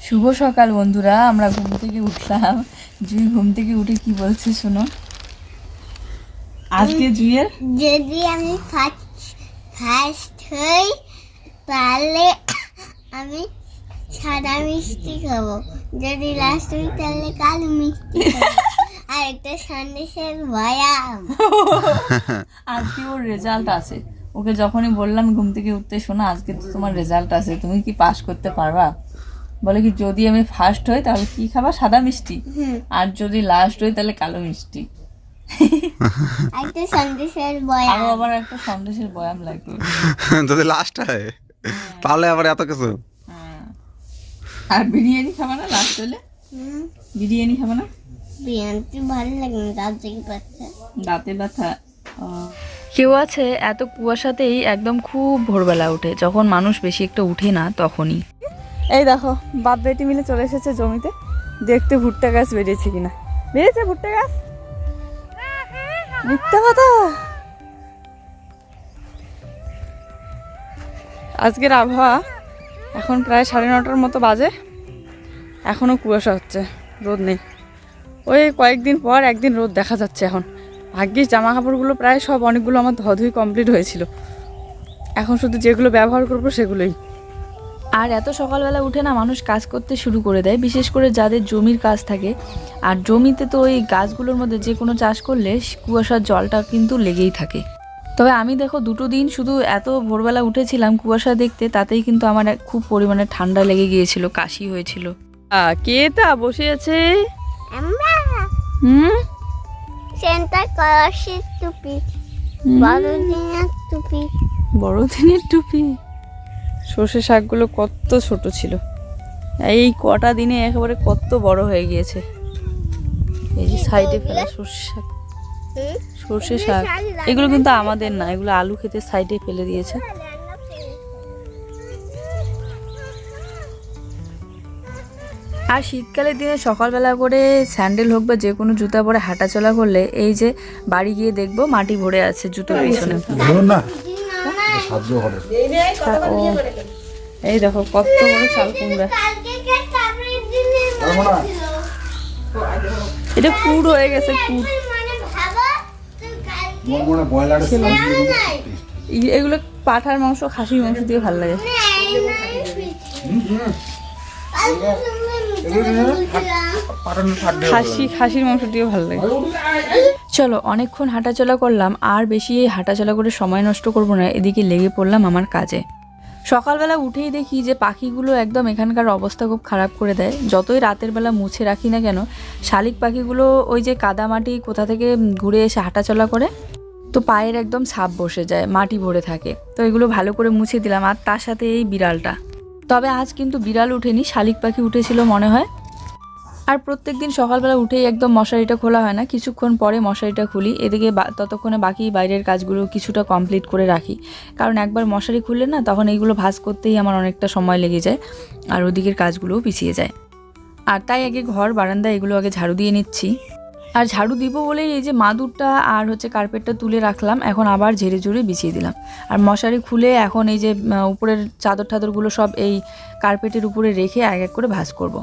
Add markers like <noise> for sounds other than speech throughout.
শুভ সকাল বন্ধুরা আমরা ঘুম থেকে উঠলাম। জুই ঘুম থেকে উঠে কি বলছে শোনো? আজকে জুইয়ের যদি আমি ফার্স্ট ফার্স্ট হই তাহলে আমি সাদা মিষ্টি খাব। যদি লাস্ট হই তাহলে কালো মিষ্টি আর একটা সন্দেশের বয়াম। <laughs> আজকে ওর রেজাল্ট আছে। ওকে যখনই বললাম ঘুম থেকে উঠতে শোনো আজকে তো তোমার রেজাল্ট আছে। তুমি কি পাস করতে পারবা? বলে কি যদি আমি ফার্স্ট হই তাহলে কি খাবা? সাদা মিষ্টি। আর যদি লাস্ট হই তাহলে কালো মিষ্টি। একটা সন্দেশের বয়াম। আবার একটা সন্দেশের বয়াম লাগবে। যদি লাস্ট হয় তাহলে আবার এত কিছু। হ্যাঁ। আর বিরিয়ানি খাবা না লাস্ট হলে? হুম। বিরিয়ানি খাবা না? বিরিয়ানিটি ভালো লাগে না দাঁত ব্যথা। কেউ আছে এত কুয়াশাতেই একদম খুব ভোরবেলা ওঠে। যখন মানুষ বেশি একটা উঠে না তখনই। এই দেখো, বাপ বেটি মিলে চলে এসেছে জমিতে। দেখতে ভুট্টা গাছ বেরিয়েছে কিনা। বেরিয়েছে ভুট্টা গাছ? মিথ্যা কথা? আজকের আবহাওয়া এখন প্রায় সাড়ে নটার মতো বাজে। এখনও কুয়াশা হচ্ছে, রোদ নেই। ওই কয়েকদিন পর একদিন রোদ দেখা যাচ্ছে এখন। ভাগ্যিস জামা কাপড়গুলো প্রায় সব অনেকগুলো আমার ধুই কমপ্লিট হয়েছিল। এখন শুধু যেগুলো ব্যবহার করব সেগুলোই। আর এত সকালবেলা উঠে না মানুষ কাজ করতে শুরু করে দেয় বিশেষ করে যাদের জমির কাজ থাকে। আর জমিতে তো ওই গাছগুলোর মধ্যে যে কোনো চাষ করলে কুয়াশার জলটা কিন্তু লেগেই থাকে। তবে আমি দেখো দুটো দিন শুধু এত ভোরবেলা উঠেছিলাম কুয়াশা দেখতে তাতেই কিন্তু আমার এক খুব পরিমাণে ঠান্ডা লেগে গিয়েছিল কাশি হয়েছিল। কে তা বসে আছে? হুম? সেন্টার কলসির টুপি। বড়দিনের টুপি। বড়দিনের টুপি? সর্ষে শাকগুলো কত ছোট ছিল। এই কটা দিনে একেবারে কত বড় হয়ে গিয়েছে। এই যে সাইডে ফেলা সর্ষে শাক? সর্ষে শাক। এগুলো কিন্তু আমাদের না এগুলো আলু খেতে সাইডে ফেলে দিয়েছে। আর শীতকালের দিনে সকালবেলা করে স্যান্ডেল হোক বা যে কোনো জুতা পরে হাঁটাচলা করলে এই যে বাড়ি গিয়ে দেখব মাটি ভরে আছে জুতোর পিছনে। না। সাহায্য করে। ও, এই দেখো কত বড় চাল কুমড়া। এটা কুড় হয়ে গেছে এই- এগুলো পাঠার মাংস খাসির মাংস দিয়ে ভালো লাগে। খাসি খাসির মাংস দিয়ে ভালো লাগে। চলো, অনেকক্ষণ হাঁটাচলা করলাম, আর বেশি এই হাঁটাচলা করে সময় নষ্ট করব না, এদিকে লেগে পড়লাম আমার কাজে। সকালবেলা উঠেই দেখি যে পাখিগুলো একদম এখানকার অবস্থা খুব খারাপ করে দেয়। যতই রাতের বেলা মুছে রাখি না কেন, শালিক পাখিগুলো ওই যে কাদামাটি কোথা থেকে ঘুরে এসে হাঁটাচলা করে, তো পায়ের একদম ছাপ বসে যায়, মাটি ভরে থাকে। তো এগুলো ভালো করে মুছে দিলাম, আর তার সাথে এই বিড়ালটা। তবে আজ কিন্তু বিড়াল উঠেনি, শালিক পাখি উঠেছিল মনে হয়। আর প্রত্যেক দিন সকালবেলা উঠেই একদম মশারিটা খোলা হয় না, কিছুক্ষণ পরে মশারিটা খুলি, এদিকে ততক্ষণে বাকি বাইরের কাজগুলো কিছুটা কমপ্লিট করে রাখি। কারণ একবার মশারি খুললে না, তখন এইগুলো ভাঁজ করতেই আমার অনেকটা সময় লেগে যায়, আর ওদিকের কাজগুলোও পিছিয়ে যায়। আর তাই আগে ঘর, বারান্দা এগুলো আগে ঝাড়ু দিয়ে নিচ্ছি। আর ঝাড়ু দিব বলেই এই যে মাদুরটা আর হচ্ছে কার্পেটটা তুলে রাখলাম, এখন আবার ঝেড়ে ঝুড়ে বিছিয়ে দিলাম। আর মশারি খুলে এখন এই যে উপরের চাদর টাদরগুলো সব এই কার্পেটের উপরে রেখে এক এক করে ভাঁজ করব।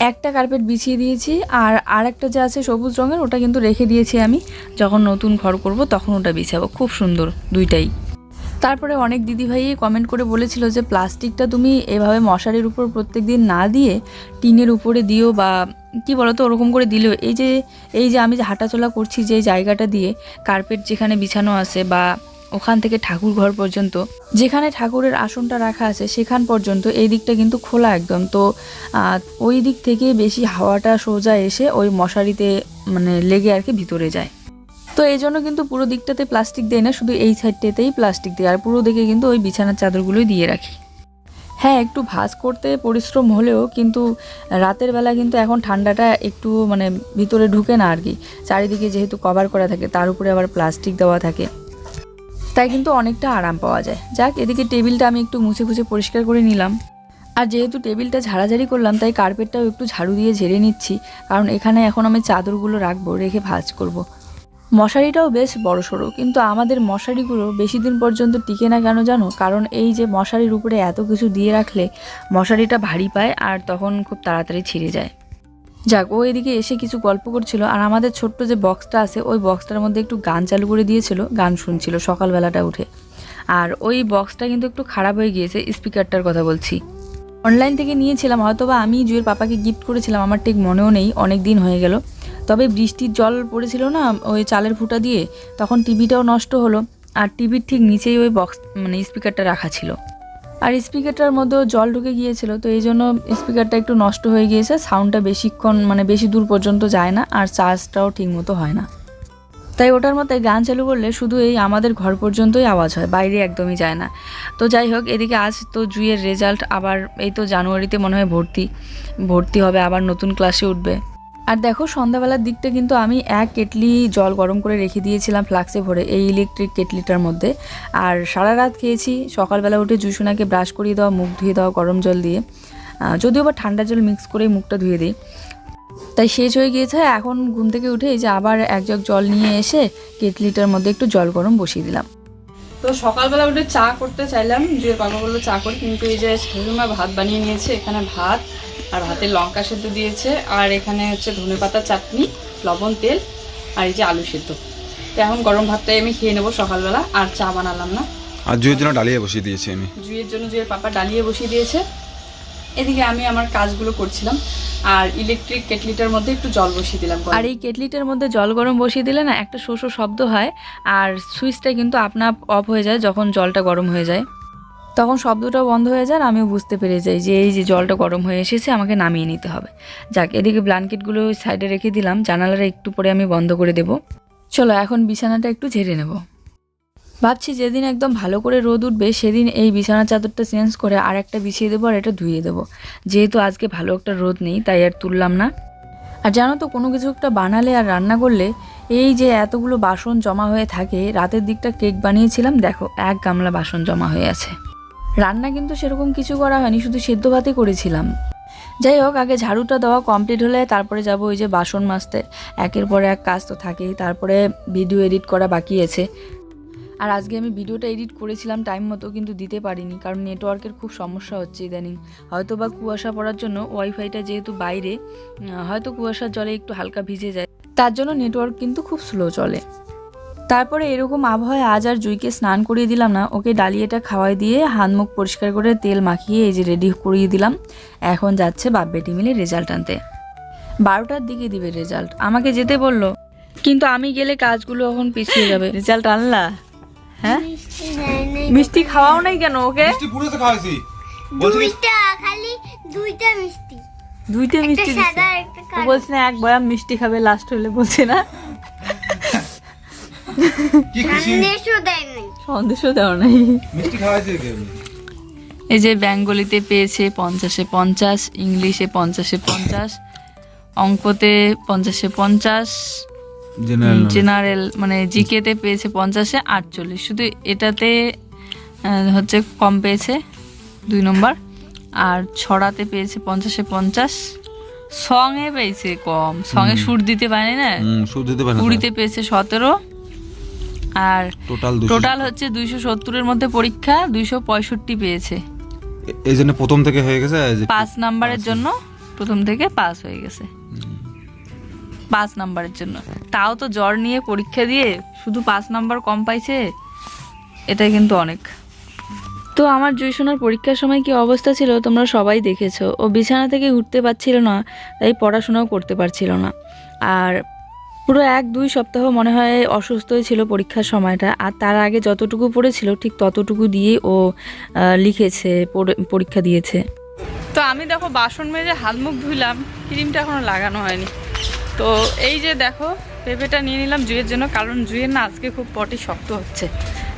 একটা কার্পেট বিছিয়ে দিয়েছি আর আর একটা যে আছে সবুজ রঙের, ওটা কিন্তু রেখে দিয়েছি আমি। যখন নতুন ঘর করব তখন ওটা বিছাবো। খুব সুন্দর, দুইটাই। তারপরে অনেক দিদিভাই কমেন্ট করে বলেছিল যে, প্লাস্টিকটা তুমি এভাবে মশারির উপর প্রত্যেক দিন না দিয়ে টিনের উপরে দিও বা কি বলতো, ওরকম করে দিলেও এই যে এই যে আমি যে হাঁটাচলা করছি যে জায়গাটা দিয়ে কার্পেট যেখানে বিছানো আছে বা ওখান থেকে ঠাকুর ঘর পর্যন্ত, যেখানে ঠাকুরের আসনটা রাখা আছে সেখান পর্যন্ত, এই দিকটা কিন্তু খোলা একদম। তো ওই দিক থেকে বেশি হাওয়াটা সোজা এসে ওই মশারিতে মানে লেগে আর কি ভিতরে যায়। তো এই জন্য কিন্তু পুরো দিকটাতে প্লাস্টিক দেয় না, শুধু এই সাইডটাতেই প্লাস্টিক দেয়, আর পুরো দিকে কিন্তু ওই বিছানার চাদরগুলোই দিয়ে রাখি। হ্যাঁ একটু ভাঁজ করতে পরিশ্রম হলেও কিন্তু রাতের বেলা কিন্তু এখন ঠান্ডাটা একটু মানে ভিতরে ঢুকে না আর কি। চারিদিকে যেহেতু কভার করা থাকে, তার উপরে আবার প্লাস্টিক দেওয়া থাকে। তাই কিন্তু অনেকটা আরাম পাওয়া যায়। যাক, এদিকে টেবিলটা আমি একটু মুছে ফুছে পরিষ্কার করে নিলাম। আর যেহেতু টেবিলটা ঝাড়াঝাড়ি করলাম, তাই কার্পেটটাও একটু ঝাড়ু দিয়ে ঝেড়ে নিচ্ছি। কারণ এখানে এখন আমি চাদরগুলো রাখব, রেখে ভাঁজ করব। মশারিটাও বেশ বড় সড়ো কিন্তু আমাদের মশারিগুলো বেশি দিন পর্যন্ত টিকে না কেন জানো? কারণ এই যে মশারির উপরে এত কিছু দিয়ে রাখলে মশারিটা ভারী পায় আর তখন খুব তাড়াতাড়ি ছিঁড়ে যায়। যাক, ও এদিকে এসে কিছু গল্প করছিল, আর আমাদের ছোট্ট যে বক্সটা আছে, ওই বক্সটার মধ্যে একটু গান চালু করে দিয়েছিল, গান শুনছিল সকালবেলাটা উঠে। আর ওই বক্সটা কিন্তু একটু খারাপ হয়ে গিয়েছে, স্পিকারটার কথা বলছি। অনলাইন থেকে নিয়েছিলাম হয়তো বা আমি জুয়ের পাপাকে গিফট করেছিলাম, আমার ঠিক মনেও নেই, অনেক দিন হয়ে গেল। তবে বৃষ্টির জল পড়েছিল না, ওই চালের ফুটা দিয়ে, তখন টিভিটাও নষ্ট হলো, আর টিভির ঠিক নিচেই ওই বক্স মানে স্পিকারটা রাখা ছিল। আর স্পিকারটার মধ্যেও জল ঢুকে গিয়েছিল, তো এই জন্য স্পিকারটা একটু নষ্ট হয়ে গিয়েছে, সাউন্ডটা বেশিক্ষণ মানে বেশি দূর পর্যন্ত যায় না, আর চার্জটাও ঠিক মতো হয় না। তাই ওটার মতে গান চালু করলে শুধু এই আমাদের ঘর পর্যন্তই আওয়াজ হয়, বাইরে একদমই যায় না। তো যাই হোক, এদিকে আজ তো জুয়ের রেজাল্ট আবার এই তো জানুয়ারিতে মনে হয় ভর্তি ভর্তি হবে, আবার নতুন ক্লাসে উঠবে। আর দেখো, সন্ধ্যাবেলার দিকটা কিন্তু আমি এক কেটলি জল গরম করে রেখে দিয়েছিলাম ফ্লাক্সে ভরে এই ইলেকট্রিক কেটলিটার মধ্যে। আর সারা রাত খেয়েছি, সকালবেলা উঠে জুসুনাকে ব্রাশ করিয়ে দেওয়া, মুখ ধুয়ে দেওয়া, গরম জল দিয়ে। যদিও বা ঠান্ডা জল মিক্স করে মুখটা ধুয়ে দিই। তাই শেষ হয়ে গিয়েছে, এখন ঘুম থেকে উঠে এই যে আবার এক জগ জল নিয়ে এসে কেটলিটার মধ্যে একটু জল গরম বসিয়ে দিলাম। তো সকালবেলা উঠে চা করতে চাইলাম যে বাবা বলল, চা করি। কিন্তু এই যে শাশুড়িমা ভাত বানিয়ে নিয়েছে, এখানে ভাত আর ভাতে লঙ্কা সেদ্ধ দিয়েছে। আর এখানে হচ্ছে ধনে পাতা চাটনি লবণ তেল আর এই যে আলু সেদ্ধ। তো এখন গরম ভাতটাই আমি খেয়ে নেব সকালবেলা আর চা বানালাম না। আর জুয়ের জন্য ডালিয়ে বসিয়ে দিয়েছি আমি। জুয়ের জন্য জুয়ের পাপা ডালিয়ে বসিয়ে দিয়েছে। এদিকে আমি আমার কাজগুলো করছিলাম আর ইলেকট্রিক কেটলিটার মধ্যে একটু জল বসিয়ে দিলাম আর এই কেটলিটার মধ্যে জল গরম বসিয়ে দিলে না একটা শোষ শব্দ হয় আর সুইচটা কিন্তু আপনা অফ হয়ে যায় যখন জলটা গরম হয়ে যায়। তখন শব্দটা বন্ধ হয়ে যায় আমিও বুঝতে পেরে যাই যে এই যে জলটা গরম হয়ে এসেছে, আমাকে নামিয়ে নিতে হবে। যাক, এদিকে ব্ল্যাঙ্কেটগুলো সাইডে রেখে দিলাম, জানালাটা একটু পরে আমি বন্ধ করে দেব। চলো, এখন বিছানাটা একটু ঝেড়ে নেব। ভাবছি যেদিন একদম ভালো করে রোদ উঠবে, সেদিন এই বিছানা চাদরটা চেঞ্জ করে আর একটা বিছিয়ে দেবো আর এটা ধুয়ে দেবো। যেহেতু আজকে ভালো একটা রোদ নেই, তাই আর তুললাম না। আর জানো তো, কোনো কিছু একটা বানালে আর রান্না করলে এই যে এতগুলো বাসন জমা হয়ে থাকে, রাতের দিকটা কেক বানিয়েছিলাম, দেখো, এক গামলা বাসন জমা হয়ে আছে। রান্না কিন্তু সেরকম কিছু করা হয়নি, শুধু সেদ্ধ ভাতই করেছিলাম। যাই হোক, আগে ঝাড়ুটা দেওয়া কমপ্লিট হলে তারপরে যাব ওই যে বাসন মাজতে। একের পর এক কাজ তো থাকেই, তারপরে ভিডিও এডিট করা বাকি আছে। আর আজকে আমি ভিডিওটা এডিট করেছিলাম টাইম মতো কিন্তু দিতে পারিনি, কারণ নেটওয়ার্কের খুব সমস্যা হচ্ছে ইদানিং। হয়তো বা কুয়াশা পড়ার জন্য ওয়াইফাইটা যেহেতু বাইরে হয়তো কুয়াশার জলে একটু হালকা ভিজে যায়। তার জন্য নেটওয়ার্ক কিন্তু খুব স্লো চলে। তারপরে এরকম আবহাওয়ায় আজ আর জুইকে স্নান করিয়ে দিলাম না। ওকে ডালিয়াটা খাওয়াই দিয়ে হাত মুখ পরিষ্কার করে তেল মাখিয়ে এই যে রেডি করিয়ে দিলাম। এখন যাচ্ছে বাপ বেটি মিলে রেজাল্ট আনতে। বারোটার দিকে দিবে রেজাল্ট আমাকে যেতে বলল। কিন্তু আমি গেলে কাজগুলো এখন পিছিয়ে যাবে। রেজাল্ট আনলা? হ্যাঁ? মিষ্টি দেয় নাই। মিষ্টি খাওয়াও নাই কেন ওকে? মিষ্টি পুরো তো খাওয়াইছি। দুইটা খালি দুইটা মিষ্টি। দুইটা মিষ্টি বলছে না এক বয়াম মিষ্টি খাবে লাস্ট হলে বলছে না। কি খুশি? সন্দেশও দেওয়া নাই। মিষ্টি খাওয়াইছি এই যে বেঙ্গলিতে পেয়েছে পঞ্চাশে পঞ্চাশ ইংলিশে পঞ্চাশে পঞ্চাশ অঙ্কতে পঞ্চাশে পঞ্চাশ জেনারেল মানে জিকেতে পেয়েছে পঞ্চাশে আটচল্লিশ। শুধু এটাতে হচ্ছে কম পেয়েছে দুই নম্বর। আর ছড়াতে পেয়েছে পঞ্চাশে পঞ্চাশ। সঙে পেয়েছে কম। সঙে সুর দিতে পারেনি না? হুম সুদ দিতে পারে কুড়িতে পেয়েছে সতেরো। আর টোটাল হচ্ছে দুইশো সত্তরের মধ্যে পরীক্ষা দুইশো পঁয়ষট্টি পেয়েছে। এই জন্য প্রথম থেকে হয়ে গেছে? পাঁচ নাম্বারের জন্য প্রথম থেকে পাস হয়ে গেছে। পাঁচ নাম্বারের জন্য। তাও তো জ্বর নিয়ে পরীক্ষা দিয়ে শুধু পাঁচ নাম্বার কম পাইছে এটাই কিন্তু অনেক। তো আমার জুইশোনার পরীক্ষার সময় কি অবস্থা ছিল তোমরা সবাই দেখেছ। ও বিছানা থেকে উঠতে পারছিল না তাই পড়াশোনাও করতে পারছিল না। আর পুরো এক দুই সপ্তাহ মনে হয় অসুস্থই ছিল পরীক্ষার সময়টা, আর তার আগে যতটুকু পড়েছিল ঠিক ততটুকু দিয়ে ও লিখেছে পরীক্ষা দিয়েছে। তো আমি দেখো বাসন মেজে হাত মুখ ধুইলাম, ক্রিমটা এখনও লাগানো হয়নি। তো এই যে দেখো, পেঁপেটা নিয়ে নিলাম জুয়ের জন্য, কারণ জুয়ের না আজকে খুব পটি শক্ত হচ্ছে।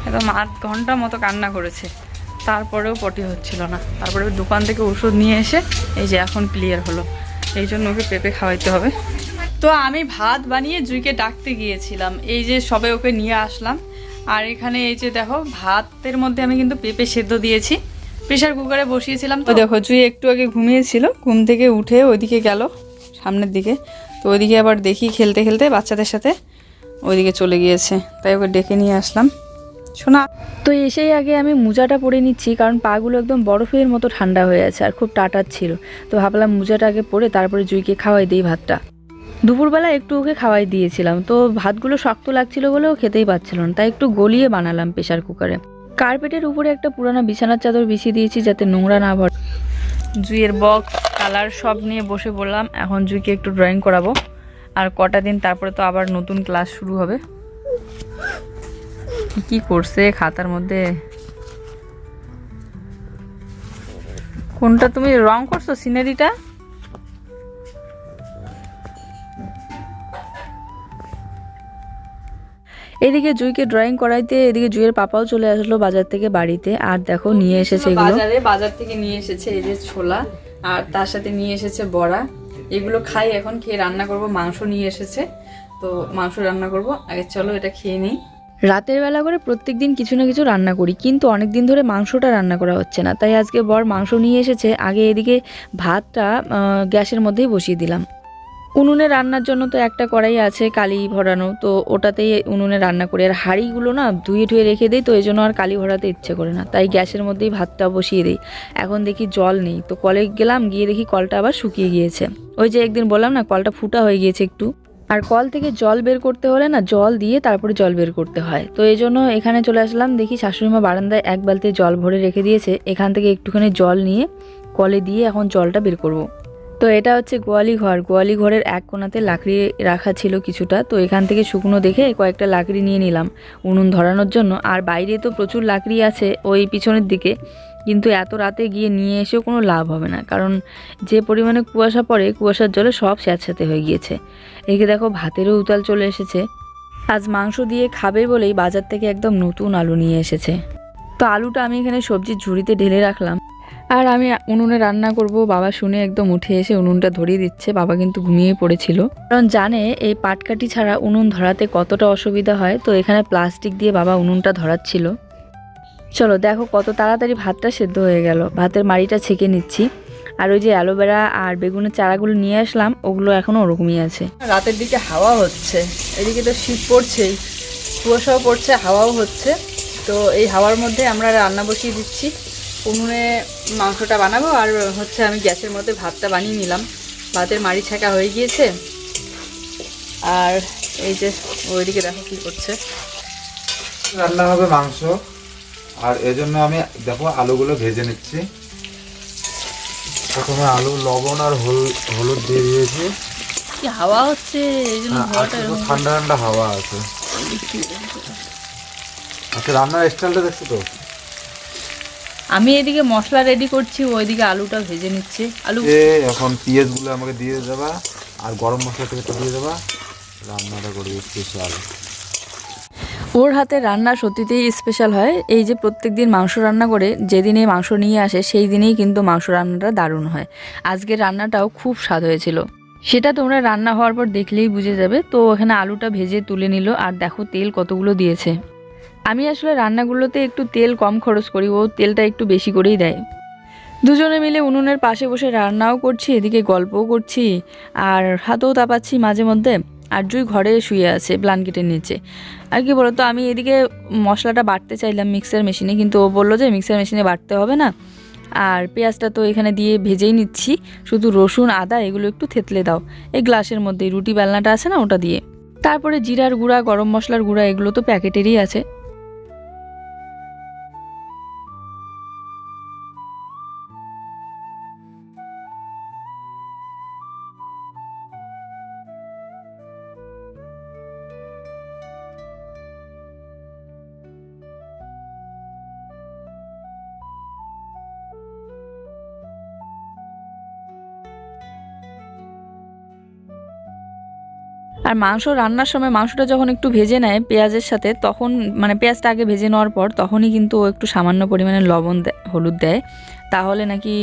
একদম আধ ঘণ্টা মতো কান্না করেছে। তারপরেও পটি হচ্ছিল না। তারপরে দোকান থেকে ওষুধ নিয়ে এসে, এই যে এখন ক্লিয়ার হলো। এই জন্য ওকে পেঁপে খাওয়াইতে হবে। তো আমি ভাত বানিয়ে জুইকে ডাকতে গিয়েছিলাম। এই যে সবে ওকে নিয়ে আসলাম। আর এখানে এই যে দেখো ভাতের মধ্যে আমি কিন্তু পেঁপে সেদ্ধ দিয়েছি। প্রেশার কুকারে বসিয়েছিলাম তো। দেখো জুই একটু আগে ঘুমিয়েছিল ঘুম থেকে উঠে ওইদিকে গেল সামনের দিকে। তো ওইদিকে আবার দেখি খেলতে খেলতে বাচ্চাদের সাথে ওইদিকে চলে গিয়েছে। তাই ওকে ডেকে নিয়ে আসলাম। শোনা। তো এসেই আগে আমি মোজাটা পরে নিচ্ছি কারণ পাগুলো একদম বরফের মতো ঠান্ডা হয়ে আছে আর খুব টাটার ছিল। তো ভাবলাম মোজাটা আগে পরে তারপরে জুইকে খাওয়াই দিই ভাতটা। দুপুরবেলা একটু ওকে খাওয়াই দিয়েছিলাম, তো ভাতগুলো শক্ত লাগছিল বলেও খেতেই পাচ্ছিল না, তাই একটু গলিয়ে বানালাম প্রেশার কুকারে। কার্পেটের উপরে একটা পুরানো বিছানার চাদর বিছিয়ে দিয়েছি যাতে নোংরা না ভর। জুইয়ের বক্স কালার সব নিয়ে বসে বললাম, এখন জুইকে একটু ড্রয়িং করাবো। আর কটা দিন তারপরে তো আবার নতুন ক্লাস শুরু হবে। কি কি করছে খাতার মধ্যে? কোনটা তুমি রং করছ সিনারিটা এদিকে জুইকে ড্রয়িং করাইতে এদিকে জুইয়ের পাপাও চলে আসলো বাজার থেকে বাড়িতে। আর দেখো নিয়ে এসেছে এগুলো। বাজারে বাজার থেকে নিয়ে এসেছে এই যে ছোলা আর তার সাথে নিয়ে এসেছে বড়া। এগুলো খাই এখন খেয়ে রান্না করব মাংস নিয়ে এসেছে। তো মাংস রান্না করব আগে চলো এটা খেয়ে নিই। রাতের বেলা করে প্রত্যেক দিন কিছু না কিছু রান্না করি কিন্তু অনেক দিন ধরে মাংসটা রান্না করা হচ্ছে না। তাই আজকে বর মাংস নিয়ে এসেছে আগে এদিকে ভাতটা গ্যাসের মধ্যেই বসিয়ে দিলাম। উনুনে রান্নার জন্য তো একটা কড়াই আছে, কালি ভরানো। তো ওটাতেই উনুনে রান্না করি। আর হাঁড়িগুলো না ধুয়ে ধুয়ে রেখে দিই, তো এই জন্য আর কালি ভরাতে ইচ্ছে করে না। তাই গ্যাসের মধ্যেই ভাতটা বসিয়ে দিই। এখন দেখি জল নেই। তো কলে গেলাম, গিয়ে দেখি কলটা আবার শুকিয়ে গিয়েছে। ওই যে একদিন বললাম না, কলটা ফুটা হয়ে গিয়েছে একটু। আর কল থেকে জল বের করতে হলে না জল দিয়ে তারপরে জল বের করতে হয়। তো এই জন্য এখানে চলে আসলাম, দেখি শাশুড়িমা বারান্দায় এক বালতি জল ভরে রেখে দিয়েছে। এখান থেকে একটুখানি জল নিয়ে কলে দিয়ে এখন জলটা বের করব। তো এটা হচ্ছে গোয়ালি ঘর। গোয়ালি ঘরের এক কোণাতে লাকড়ি রাখা ছিল কিছুটা। তো এখান থেকে শুকনো দেখে কয়েকটা লাকড়ি নিয়ে নিলাম উনুন ধরানোর জন্য। আর বাইরে তো প্রচুর লাকড়ি আছে ওই পিছনের দিকে। কিন্তু এত রাতে গিয়ে নিয়ে এসেও কোনো লাভ হবে না। কারণ যে পরিমাণে কুয়াশা পড়ে, কুয়াশার জলে সব স্যাঁতস্যাঁতে হয়ে গিয়েছে। এদিকে দেখো ভাতেরও উতাল চলে এসেছে। আজ মাংস দিয়ে খাবে বলেই বাজার থেকে একদম নতুন আলু নিয়ে এসেছে। তো আলুটা আমি এখানে সবজির ঝুড়িতে ঢেলে রাখলাম। আর আমি উনুনে রান্না করব। বাবা শুনে একদম উঠে এসে উনুনটা ধরিয়ে দিচ্ছে। বাবা কিন্তু ঘুমিয়ে পড়েছিল। কারণ জানে এই পাটকাঠি ছাড়া উনুন ধরাতে কতটা অসুবিধা হয়। তো এখানে প্লাস্টিক দিয়ে বাবা উনুনটা ধরাচ্ছিল। চলো, দেখো কত তাড়াতাড়ি ভাতটা সেদ্ধ হয়ে গেল। ভাতের মাড়িটা ছেঁকে নিচ্ছি। আর ওই যে অ্যালোভেরা আর বেগুনের চারাগুলো নিয়ে আসলাম। ওগুলো এখনও ওরকমই আছে। রাতের দিকে হাওয়া হচ্ছে। এদিকে তো শীত পড়ছেই। কুয়াশাও পড়ছে, হাওয়াও হচ্ছে। তো এই হাওয়ার মধ্যে আমরা রান্না বসিয়ে দিচ্ছি। উনুনে মাংসটা বানাবো আর হচ্ছে আমি গ্যাসের মধ্যে ভাতটা বানিয়ে নিলাম। ভাতের মাড়ি ছাকা হয়ে গিয়েছে। আর এই যে ওইদিকে দেখো কি করছে। রান্না হবে মাংস। আর এজন্য আমি দেখো আলুগুলো ভেজে নিচ্ছি। প্রথমে আলু লবণ আর হল- হলুদ দিয়ে দিয়েছি। কি হাওয়া হচ্ছে? এই জন্য হ্যাঁ, ঠান্ডা ঠান্ডা হাওয়া আছে। আচ্ছা রান্নার স্টাইলটা দেখছ তো? আমি এদিকে মশলা রেডি করছি ওইদিকে আলুটা ভেজে নিচ্ছে। আলু এ এখন পেঁয়াজগুলো আমাকে দিয়ে দেবা আর গরম মশলা থেকে দিয়ে দেবা। রান্নাটা করবি স্পেশাল ওর হাতে রান্না সত্যিতেই স্পেশাল হয়। এই যে প্রত্যেক দিন মাংস রান্না করে যেদিনে মাংস নিয়ে আসে সেই দিনেই কিন্তু মাংস রান্নাটা দারুণ হয়। আজকের রান্নাটাও খুব স্বাদ হয়েছিল। সেটা তোমরা রান্না হওয়ার পর দেখলেই বুঝে যাবে। তো ওখানে আলুটা ভেজে তুলে নিল আর দেখো তেল কতগুলো দিয়েছে। আমি আসলে রান্নাগুলোতে একটু তেল কম খরচ করি, ও তেলটা একটু বেশি করেই দেয়। দুজনে মিলে উনুনের পাশে বসে রান্নাও করছি, এদিকে গল্পও করছি, আর হাতেও তাপাচ্ছি মাঝে মধ্যে, আর জুই ঘরে শুয়ে আছে ব্লাঙ্কেটের নিচে। আর কি বলতো, আমি এদিকে মশলাটা বাটতে চাইলাম মিক্সার মেশিনে, কিন্তু ও বলল যে মিক্সার মেশিনে বাটতে হবে না। আর পেঁয়াজটা তো এখানে দিয়ে ভেজেই নিচ্ছি, শুধু রসুন, আদা, এগুলো একটু থেতলে দাও। এই গ্লাসের মধ্যে রুটি, বেলনাটা আছে না ওটা দিয়ে। তারপরে জিরার গুঁড়া, গরম মশলার গুঁড়া, এগুলো তো প্যাকেটেরই আছে। আর মাংস রান্নার সময় মাংসটা যখন একটু ভেজে নেয় পেঁয়াজের সাথে, তখন মানে পেঁয়াজটা আগে ভেজে নেওয়ার পর তখনই কিন্তু ও একটু সামান্য পরিমাণে লবণ দেয় হলুদ দেয়। তাহলে নাকি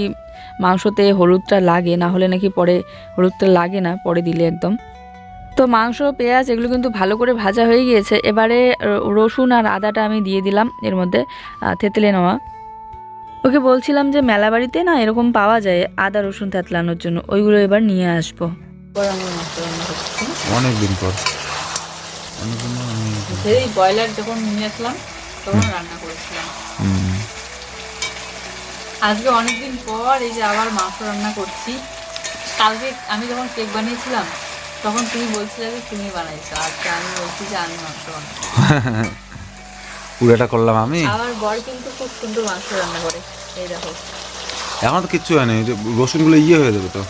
মাংসতে হলুদটা লাগে, না হলে নাকি পরে হলুদটা লাগে না, পরে দিলে একদম। তো মাংস, পেঁয়াজ এগুলো কিন্তু ভালো করে ভাজা হয়ে গিয়েছে। এবারে রসুন আর আদাটা আমি দিয়ে দিলাম এর মধ্যে থেতলে নেওয়া। ওকে বলছিলাম যে মেলা বাড়িতে না এরকম পাওয়া যায় আদা রসুন থেতলানোর জন্য, ওইগুলো এবার নিয়ে আসব। অনেক দিন পর অনেক জন্য আমি সেই ব্রয়লার যখন নিয়ে আসলাম তখন রান্না করেছিলাম। আজকে অনেকদিন পর এই যে আবার মাংস রান্না করছি। কালকে আমি যখন কেক বানিয়েছিলাম তখন তুমি বলছিলে যে তুমি বানাইছো। আজকে আমি বলছি যে আমি মাংস পুরোটা করলাম আমি? আবার বর কিন্তু খুব সুন্দর মাংস রান্না করে। এই দেখো। এখন তো কিচ্ছু হয়নি রসুনগুলো ইয়ে হয়ে যাবে তো।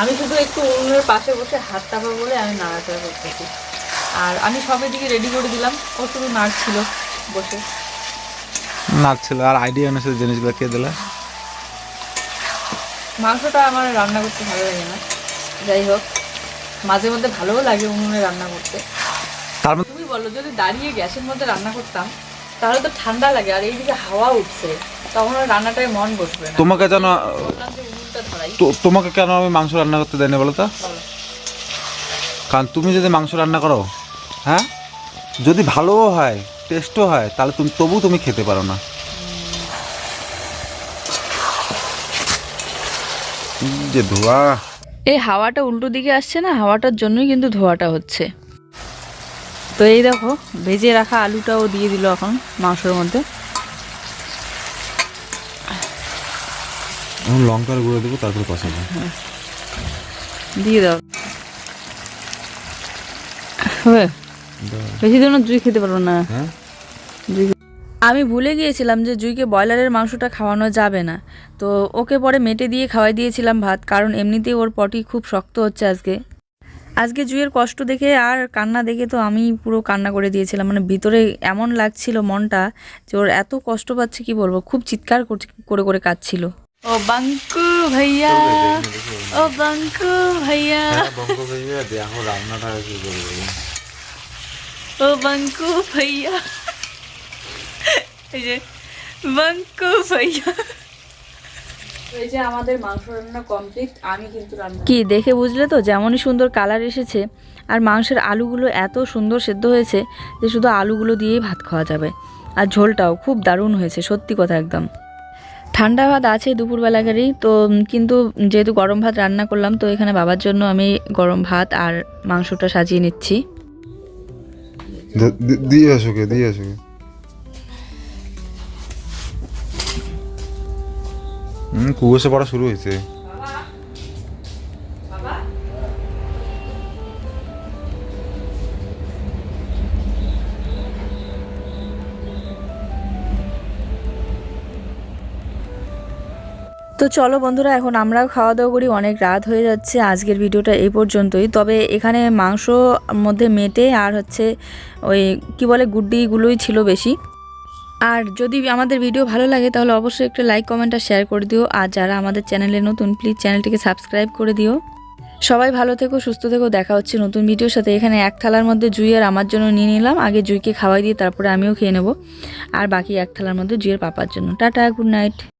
আমি শুধু একটু উনুনের পাশে বসে হাত চাপা বলে আমি নাড়াচাড়া করতেছি। আর আমি সবের দিকে রেডি করে দিলাম। ও শুধু নাড়ছিল বসে। নাচছিল আর আইডিয়া অনুসারে জিনিসগুলো কে দিলে? মাংসটা আমার রান্না করতে ভালো লাগে না। যাই হোক মাঝে মধ্যে ভালোও লাগে উনুনে রান্না করতে। তার তুমি বলো যদি দাঁড়িয়ে গ্যাসের মধ্যে রান্না করতাম তাহলে তো ঠান্ডা লাগে আর এইদিকে হাওয়া উঠছে। তখন রান্নাটায় মন বসবে না। তোমাকে যেন তো- তোমাকে কেন আমি মাংস রান্না করতে দেয়নি বলো তো? কারণ তুমি যদি মাংস রান্না করো হ্যাঁ? যদি ভালোও হয় টেস্টও হয় তাহলে তুমি তবু তুমি খেতে পারো না। যে ধোয়া। এই হাওয়াটা উল্টো দিকে আসছে না হাওয়াটার জন্যই কিন্তু ধোয়াটা হচ্ছে। তো এই দেখো ভেজে রাখা আলুটাও দিয়ে দিল এখন মাংসের মধ্যে। এখন লঙ্কার গুঁড়ো দেবো তারপরে কষাবো দিয়ে দাও। বেশি দিন জুই খেতে পারব না। হ্যাঁ? আমি ভুলে গিয়েছিলাম যে জুইকে ব্রয়লারের মাংসটা খাওয়ানো যাবে না। তো ওকে পরে মেটে দিয়ে খাওয়াই দিয়েছিলাম ভাত কারণ এমনিতেই ওর পটি খুব শক্ত হচ্ছে আজকে। আজকে জুইয়ের কষ্ট দেখে আর কান্না দেখে তো আমি পুরো কান্না করে দিয়েছিলাম। মানে ভিতরে এমন লাগছিল মনটা যে ওর এত কষ্ট পাচ্ছে কি বলব? খুব চিৎকার করে করে কাঁদছিল। ও বাঙ্কু ভাইয়া ও বাঙ্কু ভাইয়া বঙ্গ ভাইয়া। দেখো রান্নাটা কি করবে ও বাঙ্কু ভাইয়া। এই যে বাঙ্কু ভাইয়া। এই যে আমাদের মাংস রান্না কমপ্লিট আমি কিন্তু রান্না কি দেখে বুঝলে তো? যেমনই সুন্দর কালার এসেছে আর মাংসের আলুগুলো এত সুন্দর সেদ্ধ হয়েছে যে শুধু আলুগুলো দিয়েই ভাত খাওয়া যাবে। আর ঝোলটাও খুব দারুণ হয়েছে সত্যি কথা একদম। ঠান্ডা ভাত আছে দুপুরবেলাকারই তো কিন্তু যেহেতু গরম ভাত রান্না করলাম, তো এখানে বাবার জন্য আমি গরম ভাত আর মাংসটা সাজিয়ে নিচ্ছি। কুয়াশা পড়া শুরু হয়েছে। তো চলো বন্ধুরা, এখন আমরাও খাওয়া দাওয়া করি। অনেক রাত হয়ে যাচ্ছে, আজকের ভিডিওটা এই পর্যন্তই। তবে এখানে মাংস মধ্যে মেটে আর হচ্ছে ওই কি বলে, গুড্ডিগুলোই ছিল বেশি। আর যদি আমাদের ভিডিও ভালো লাগে, তাহলে অবশ্যই একটা লাইক, কমেন্ট আর শেয়ার করে দিও। আর যারা আমাদের চ্যানেলে নতুন, প্লিজ চ্যানেলটিকে সাবস্ক্রাইব করে দিও। সবাই ভালো থেকো, সুস্থ থেকো, দেখা হচ্ছে নতুন ভিডিওর সাথে। এখানে এক থালার মধ্যে জুই আর আমার জন্য নিয়ে নিলাম। আগে জুইকে খাওয়াই দিয়ে তারপরে আমিও খেয়ে নেব। আর বাকি এক থালার মধ্যে জুইয়ের পাপার জন্য। Tata, good night.